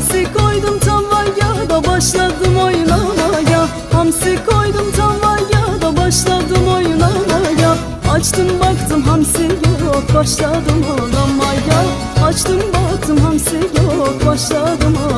Hamsi koydum tavaya da başladım oynamaya. Hamsi koydum tavaya da başladım oynamaya. Açtım baktım hamsi yok başladım ağlamaya Açtım baktım hamsi yok başladım ağlamaya